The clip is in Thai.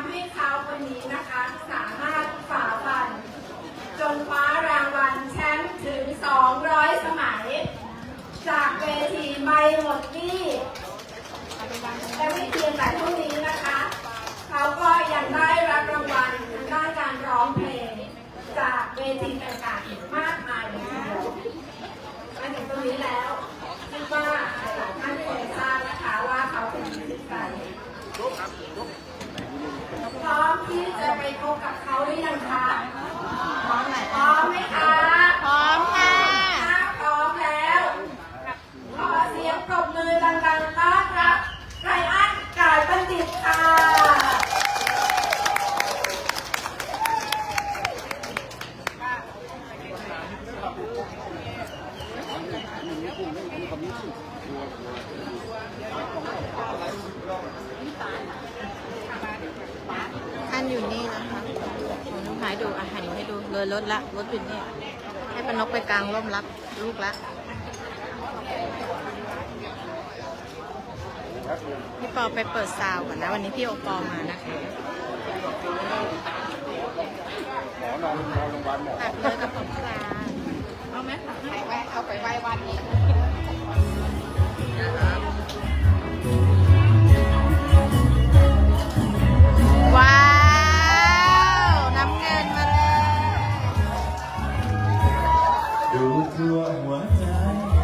ำให้เขาคนนี้นะคะ สามารถฝ่าฟัน จนคว้ารางวัลแชมป์ถึง 200 สมัย จากเวทีไมหมดนี้และไม่เพียงแต่เท่านี้นะคะ เขาก็ยังได้รับรางวัลทางด้านการร้องเพลง จากเวทีต่างๆมากมายเลยมาถึงตรงนี้แล้วคิดว่าหลายท่านคงทราบนะคะว่าเขาเป็นจิตใจ พร้อมที่จะไปพบกับเขาหรือยังคะพร้อมไหนพร้อมไหมคะ พร้อมค่ะ ถ้าพร้อมแล้ว ขอเสียงปรบมือดังๆต้อนรับไรอันกายบัณฑิตค่ะ ท่า นอยู่นี่นะคะผมต้องหายดูอาหารหนูให้ดูเลยรถละรถอยู่นี่ ให้ปานกไปกลางร่มรับลูกละพี่ปอไปเปิดซาวก่อนนะ วันนี้พี่โอปอมานะคะหมอนอนนอนโรงพยาบาลหมอตัดเลยกับผมปลาเอาไหมตัดให้เอาไปไหว้วัดนี้ go through all my life.